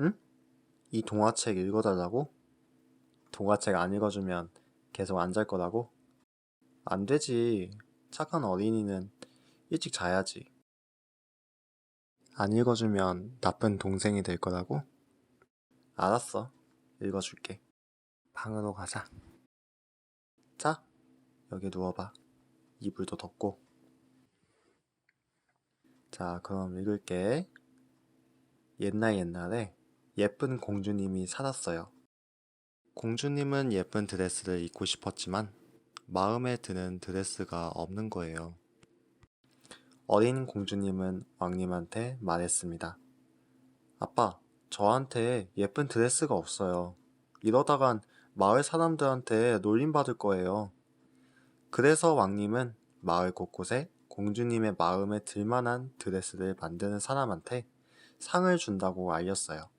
응? 이 동화책 읽어달라고? 동화책 안 읽어주면 계속 안 잘 거라고? 안 되지. 착한 어린이는 일찍 자야지. 안 읽어주면 나쁜 동생이 될 거라고? 알았어. 읽어줄게. 방으로 가자. 자, 여기 누워봐. 이불도 덮고. 자, 그럼 읽을게. 옛날 옛날에 예쁜 공주님이 살았어요. 공주님은 예쁜 드레스를 입고 싶었지만 마음에 드는 드레스가 없는 거예요. 어린 공주님은 왕님한테 말했습니다. 아빠, 저한테 예쁜 드레스가 없어요. 이러다간 마을 사람들한테 놀림받을 거예요. 그래서 왕님은 마을 곳곳에 공주님의 마음에 들만한 드레스를 만드는 사람한테 상을 준다고 알렸어요.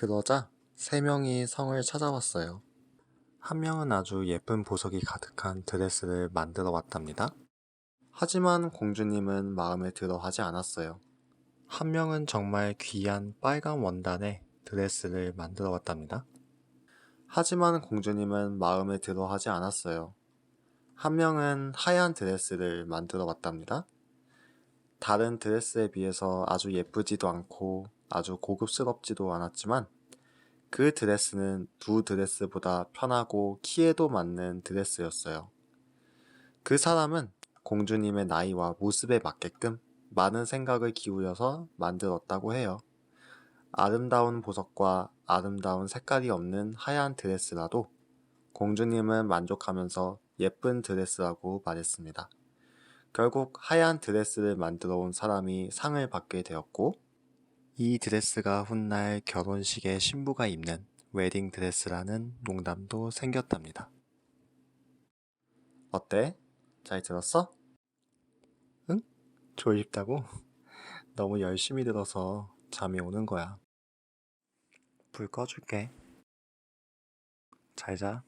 그러자 세 명이 성을 찾아왔어요. 한 명은 아주 예쁜 보석이 가득한 드레스를 만들어 왔답니다. 하지만 공주님은 마음에 들어 하지 않았어요. 한 명은 정말 귀한 빨간 원단의 드레스를 만들어 왔답니다. 하지만 공주님은 마음에 들어 하지 않았어요. 한 명은 하얀 드레스를 만들어 왔답니다. 다른 드레스에 비해서 아주 예쁘지도 않고 아주 고급스럽지도 않았지만 그 드레스는 두 드레스보다 편하고 키에도 맞는 드레스였어요. 그 사람은 공주님의 나이와 모습에 맞게끔 많은 생각을 기울여서 만들었다고 해요. 아름다운 보석과 아름다운 색깔이 없는 하얀 드레스라도 공주님은 만족하면서 예쁜 드레스라고 말했습니다. 결국 하얀 드레스를 만들어 온 사람이 상을 받게 되었고, 이 드레스가 훗날 결혼식에 신부가 입는 웨딩 드레스라는 농담도 생겼답니다. 어때? 잘 들었어? 응? 졸립다고? 너무 열심히 들어서 잠이 오는 거야. 불 꺼줄게. 잘 자.